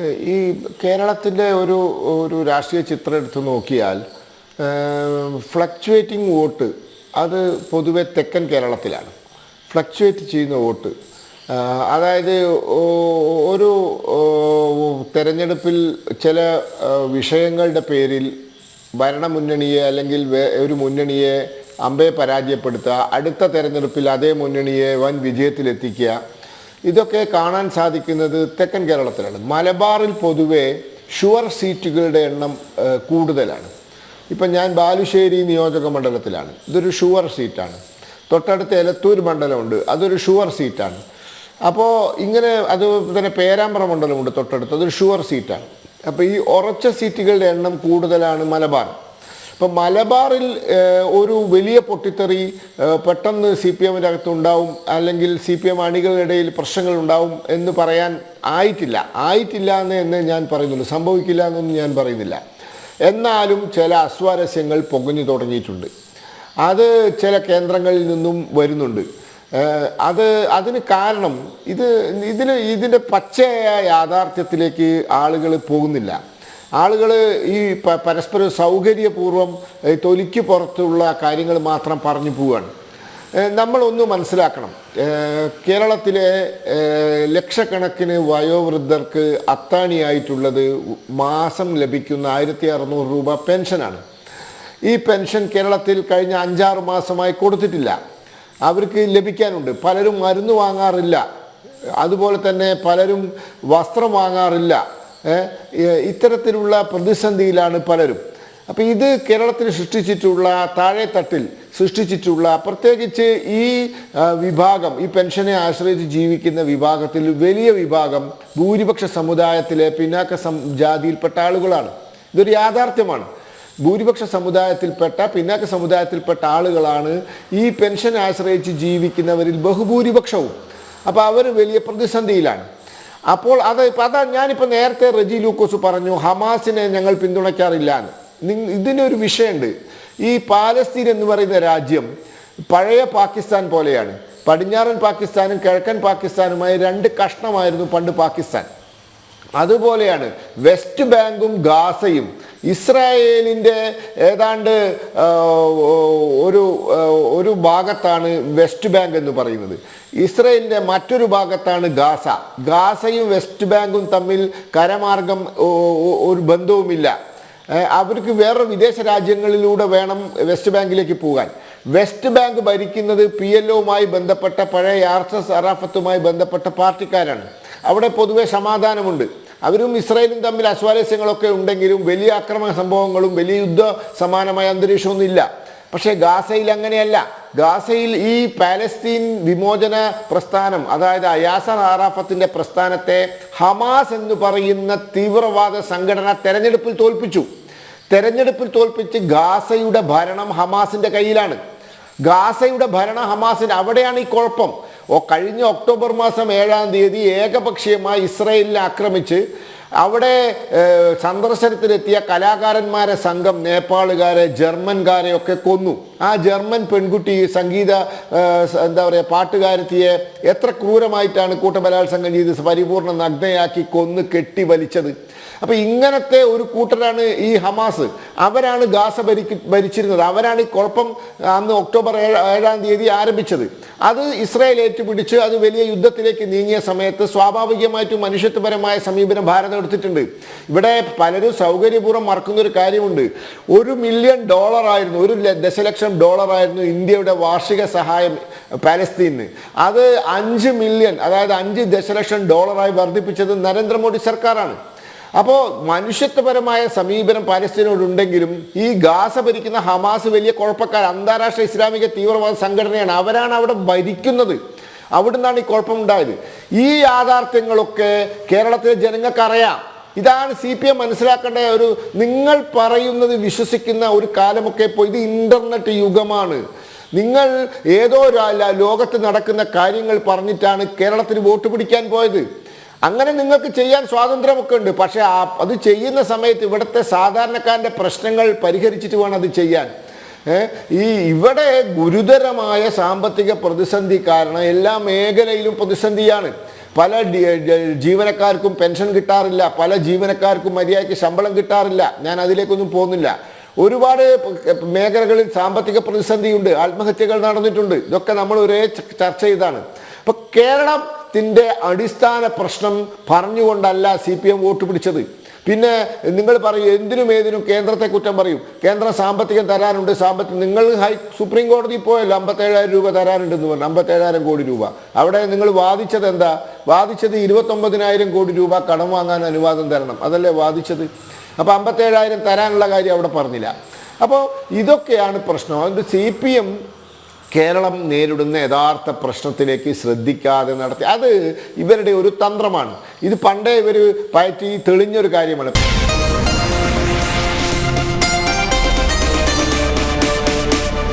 ഈ കേരളത്തിന്റെ ഒരു ഒരു രാഷ്ട്രീയ ചിത്രം എടുത്ത് നോക്കിയാൽ ഫ്ലക്ച്വേറ്റിംഗ് വോട്ട് അത് പൊതുവെ തെക്കൻ കേരളത്തിലാണ്. ഫ്ലക്ച്വേറ്റ് ചെയ്യുന്ന വോട്ട്. അതായത് ഒരു തെരഞ്ഞെടുപ്പിൽ ചില വിഷയങ്ങളുടെ പേരിൽ ഭരണമുന്നണിയെ അല്ലെങ്കിൽ ഒരു മുന്നണിയെ അമ്പയെ പരാജയപ്പെടുത്തുക അടുത്ത തെരഞ്ഞെടുപ്പിൽ അതേ മുന്നണിയെ വൻ വിജയത്തിലെത്തിക്കുക ഇതൊക്കെ കാണാൻ സാധിക്കുന്നത് തെക്കൻ കേരളത്തിലാണ്. മലബാറിൽ പൊതുവേ ഷുവർ സീറ്റുകളുടെ എണ്ണം കൂടുതലാണ്. ഇപ്പം ഞാൻ ബാലുശ്ശേരി നിയോജക മണ്ഡലത്തിലാണ്. ഇതൊരു ഷുവർ സീറ്റാണ്. തൊട്ടടുത്ത് എലത്തൂർ മണ്ഡലമുണ്ട്. അതൊരു ഷുവർ സീറ്റാണ്. അപ്പോൾ ഇങ്ങനെ അത് തന്നെ പേരാമ്പ്ര മണ്ഡലമുണ്ട് തൊട്ടടുത്ത്. അതൊരു ഷുവർ സീറ്റാണ്. അപ്പോൾ ഈ ഉറച്ച സീറ്റുകളുടെ എണ്ണം കൂടുതലാണ് മലബാർ. ഇപ്പം മലബാറിൽ ഒരു വലിയ പൊട്ടിത്തെറി പെട്ടെന്ന് സി പി എമ്മിന്റെ അകത്തുണ്ടാവും അല്ലെങ്കിൽ സി പി എം അണികളുടെ പ്രശ്നങ്ങൾ ഉണ്ടാവും എന്ന് പറയാൻ ആയിട്ടില്ല. ആയിട്ടില്ല എന്ന് തന്നെ ഞാൻ പറയുന്നുള്ളൂ. സംഭവിക്കില്ല എന്നൊന്നും ഞാൻ പറയുന്നില്ല. എന്നാലും ചില അസ്വാരസ്യങ്ങൾ പൊങ്ങഞ്ഞു തുടങ്ങിയിട്ടുണ്ട്. അത് ചില കേന്ദ്രങ്ങളിൽ നിന്നും വരുന്നുണ്ട്. അത് അതിന് കാരണം ഇത് ഇതിന് ഇതിന്റെ പച്ചയായ യാഥാർത്ഥ്യത്തിലേക്ക് ആളുകൾ പോകുന്നില്ല. ആളുകൾ ഈ പരസ്പര സൗകര്യപൂർവം തൊലിക്ക് പുറത്തുള്ള കാര്യങ്ങൾ മാത്രം പറഞ്ഞു പോവുകയാണ് നമ്മളൊന്ന് മനസ്സിലാക്കണം. കേരളത്തിലെ ലക്ഷക്കണക്കിന് വയോവൃദ്ധർക്ക് അത്താണിയായിട്ടുള്ളത് മാസം ലഭിക്കുന്ന ആയിരത്തി അറുന്നൂറ് രൂപ പെൻഷനാണ്. ഈ പെൻഷൻ കേരളത്തിൽ കഴിഞ്ഞ അഞ്ചാറ് മാസമായി കൊടുത്തിട്ടില്ല. അവർക്ക് ലഭിക്കാനുണ്ട്. പലരും മരുന്ന് വാങ്ങാറില്ല. അതുപോലെ തന്നെ പലരും വസ്ത്രം വാങ്ങാറില്ല. ഇത്തരത്തിലുള്ള പ്രതിസന്ധിയിലാണ് പലരും. അപ്പം ഇത് കേരളത്തിൽ സൃഷ്ടിച്ചിട്ടുള്ള താഴെത്തട്ടിൽ സൃഷ്ടിച്ചിട്ടുള്ള പ്രത്യേകിച്ച് ഈ വിഭാഗം ഈ പെൻഷനെ ആശ്രയിച്ച് ജീവിക്കുന്ന വിഭാഗത്തിൽ വലിയ വിഭാഗം ഭൂരിപക്ഷ സമുദായത്തിലെ പിന്നാക്ക ജാതിയിൽപ്പെട്ട ആളുകളാണ്. ഇതൊരു യാഥാർത്ഥ്യമാണ്. ഭൂരിപക്ഷ സമുദായത്തിൽപ്പെട്ട പിന്നാക്ക സമുദായത്തിൽപ്പെട്ട ആളുകളാണ് ഈ പെൻഷൻ ആശ്രയിച്ച് ജീവിക്കുന്നവരിൽ ബഹുഭൂരിപക്ഷവും. അപ്പോൾ അവർ വലിയ പ്രതിസന്ധിയിലാണ്. അപ്പോൾ അത് ഇപ്പം അതാ ഞാനിപ്പോൾ നേരത്തെ റെജി ലൂക്കോസ് പറഞ്ഞു ഹമാസിനെ ഞങ്ങൾ പിന്തുണയ്ക്കാറില്ല ഇതിനൊരു വിഷയമുണ്ട് ഈ പാലസ്തീൻ എന്ന് പറയുന്ന രാജ്യം പഴയ പാകിസ്ഥാൻ പോലെയാണ്. പടിഞ്ഞാറൻ പാകിസ്ഥാനും കിഴക്കൻ പാകിസ്ഥാനുമായി രണ്ട് കഷ്ണമായിരുന്നു പണ്ട് പാകിസ്ഥാൻ. അതുപോലെയാണ് വെസ്റ്റ് ബാങ്കും ഗാസയും ഇസ്രായേലിന്റെ ഏതാണ്ട് ഒരു ഒരു ഭാഗത്താണ് വെസ്റ്റ് ബാങ്ക് എന്ന് പറയുന്നത്. ഇസ്രായേലിന്റെ മറ്റൊരു ഭാഗത്താണ് ഗാസ. ഗാസയും വെസ്റ്റ് ബാങ്കും തമ്മിൽ കരമാർഗം ഒരു ബന്ധവുമില്ല. അവർക്ക് വേറെ വിദേശ രാജ്യങ്ങളിലൂടെ വേണം വെസ്റ്റ് ബാങ്കിലേക്ക് പോകാൻ. വെസ്റ്റ് ബാങ്ക് ഭരിക്കുന്നത് പി എൽ ഒവുമായി ബന്ധപ്പെട്ട പഴയ ആർ എസ് എസ് അറാഫത്തുമായി ബന്ധപ്പെട്ട പാർട്ടിക്കാരാണ്. അവിടെ പൊതുവെ സമാധാനമുണ്ട്. അവരും ഇസ്രായേലും തമ്മിൽ അസ്വാരസ്യങ്ങളൊക്കെ ഉണ്ടെങ്കിലും വലിയ ആക്രമണ സംഭവങ്ങളും വലിയ യുദ്ധ സമാനമായ അന്തരീക്ഷമൊന്നും ഇല്ല. പക്ഷേ ഗാസയിൽ അങ്ങനെയല്ല. ഗാസയിൽ ഈ പാലസ്തീൻ വിമോചന പ്രസ്ഥാനം അതായത് അയാസ ആറാഫത്തിന്റെ പ്രസ്ഥാനത്തെ ഹമാസ് എന്ന് പറയുന്ന തീവ്രവാദ സംഘടന തെരഞ്ഞെടുപ്പിൽ തോൽപ്പിച്ചു. തെരഞ്ഞെടുപ്പിൽ തോൽപ്പിച്ച് ഗാസയുടെ ഭരണം ഹമാസിന്റെ കയ്യിലാണ്. ഗാസയുടെ ഭരണം ഹമാസിന്റെ അവിടെയാണ് ഈ കുഴപ്പം. ഓ കഴിഞ്ഞ ഒക്ടോബർ മാസം ഏഴാം തീയതി ഏകപക്ഷീയമായി ഇസ്രയേലിനെ ആക്രമിച്ച് അവിടെ സന്ദർശനത്തിലെത്തിയ കലാകാരന്മാരെ സംഘം നേപ്പാളുകാരെ ജർമ്മൻകാരെ ഒക്കെ കൊന്നു. ആ ജർമ്മൻ പെൺകുട്ടി സംഗീത എന്താ പറയുക പാട്ടുകാരത്തിയെ എത്ര ക്രൂരമായിട്ടാണ് കൂട്ടബലാത്സംഗം ചെയ്ത് പരിപൂർണ നഗ്നയാക്കി കൊന്ന് കെട്ടി വലിച്ചത് അപ്പോൾ ഇങ്ങനത്തെ ഒരു കൂട്ടരാണ് ഈ ഹമാസ്. അവരാണ് ഗാസ ഭരിക്ക ഭരിച്ചിരുന്നത്. അവരാണ് ഈ കുഴപ്പം അന്ന് ഒക്ടോബർ ഏഴാം തീയതി ആരംഭിച്ചത്. അത് ഇസ്രായേൽ ഏറ്റുപിടിച്ച് അത് വലിയ യുദ്ധത്തിലേക്ക് നീങ്ങിയ സമയത്ത് സ്വാഭാവികമായിട്ടും മനുഷ്യത്വപരമായ സമീപനം ഭാരതം എടുത്തിട്ടുണ്ട്. ഇവിടെ പലരും സൗകര്യപൂർവം മറക്കുന്ന ഒരു കാര്യമുണ്ട്. ഒരു മില്യൺ ഡോളർ ആയിരുന്നു ഒരു ദശലക്ഷം ഡോളർ ആയിരുന്നു ഇന്ത്യയുടെ വാർഷിക സഹായം പാലസ്തീന് അത് അഞ്ച് മില്യൺ അതായത് അഞ്ച് ദശലക്ഷം ഡോളറായി വർദ്ധിപ്പിച്ചത് നരേന്ദ്രമോദി സർക്കാരാണ്. അപ്പോൾ മനുഷ്യത്വപരമായ സമീപനം പാലസ്തീനോടുണ്ടെങ്കിലും ഈ ഗാസ ഭരിക്കുന്ന ഹമാസ് വലിയ കുഴപ്പക്കാർ അന്താരാഷ്ട്ര ഇസ്ലാമിക തീവ്രവാദ സംഘടനയാണ്. അവരാണ് അവിടെ ഭരിക്കുന്നത്. അവിടുന്നാണ് ഈ കുഴപ്പമുണ്ടായത്. ഈ യാഥാർത്ഥ്യങ്ങളൊക്കെ കേരളത്തിലെ ജനങ്ങൾക്കറിയാം. ഇതാണ് സി പി എം മനസ്സിലാക്കേണ്ട ഒരു നിങ്ങൾ പറയുന്നത് വിശ്വസിക്കുന്ന ഒരു കാലമൊക്കെ ഇപ്പോൾ ഇത് ഇന്റർനെറ്റ് യുഗമാണ്. നിങ്ങൾ ഏതോ ലോകത്ത് നടക്കുന്ന കാര്യങ്ങൾ പറഞ്ഞിട്ടാണ് കേരളത്തിന് വോട്ട് പിടിക്കാൻ പോയത്. അങ്ങനെ നിങ്ങൾക്ക് ചെയ്യാൻ സ്വാതന്ത്ര്യമൊക്കെ ഉണ്ട്. പക്ഷേ ആ അത് ചെയ്യുന്ന സമയത്ത് ഇവിടുത്തെ സാധാരണക്കാരന്റെ പ്രശ്നങ്ങൾ പരിഹരിച്ചിട്ട് വേണം അത് ചെയ്യാൻ. ഈ ഇവിടെ ഗുരുതരമായ സാമ്പത്തിക പ്രതിസന്ധി കാരണം എല്ലാ മേഖലയിലും പ്രതിസന്ധിയാണ്. പല ജീവനക്കാർക്കും പെൻഷൻ കിട്ടാറില്ല. പല ജീവനക്കാർക്കും മര്യാദയ്ക്ക് ശമ്പളം കിട്ടാറില്ല. ഞാൻ അതിലേക്കൊന്നും പോകുന്നില്ല. ഒരുപാട് മേഖലകളിൽ സാമ്പത്തിക പ്രതിസന്ധിയുണ്ട്. ആത്മഹത്യകൾ നടന്നിട്ടുണ്ട്. ഇതൊക്കെ നമ്മൾ ഒരേ ചർച്ച ചെയ്താണ്. അപ്പൊ കേരളത്തിന്റെ അടിസ്ഥാന പ്രശ്നം പറഞ്ഞുകൊണ്ടല്ല സി പി എം വോട്ട് പിടിച്ചത്. പിന്നെ നിങ്ങൾ പറയും എന്തിനും ഏതിനും കേന്ദ്രത്തെ കുറ്റം പറയും. കേന്ദ്രം സാമ്പത്തികം തരാനുണ്ട് സാമ്പത്തികം നിങ്ങൾ ഹൈ സുപ്രീം കോടതി പോയല്ലോ അമ്പത്തേഴായിരം രൂപ തരാനുണ്ടെന്ന് പറഞ്ഞു അമ്പത്തേഴായിരം കോടി രൂപ. അവിടെ നിങ്ങൾ വാദിച്ചത് എന്താ? വാദിച്ചത് ഇരുപത്തൊമ്പതിനായിരം കോടി രൂപ കടം വാങ്ങാൻ അനുവാദം തരണം. അതല്ലേ വാദിച്ചത്? അപ്പോൾ അമ്പത്തേഴായിരം തരാനുള്ള കാര്യം അവിടെ പറഞ്ഞില്ല. അപ്പോൾ ഇതൊക്കെയാണ് പ്രശ്നം. അതുകൊണ്ട് സി പി എം കേരളം നേരിടുന്ന യഥാർത്ഥ പ്രശ്നത്തിലേക്ക് ശ്രദ്ധിക്കാതെ നടത്തി. അത് ഇവരുടെ ഒരു തന്ത്രമാണ്. ഇത് പണ്ടേ ഇവർ പയറ്റി തെളിഞ്ഞൊരു കാര്യമാണ്.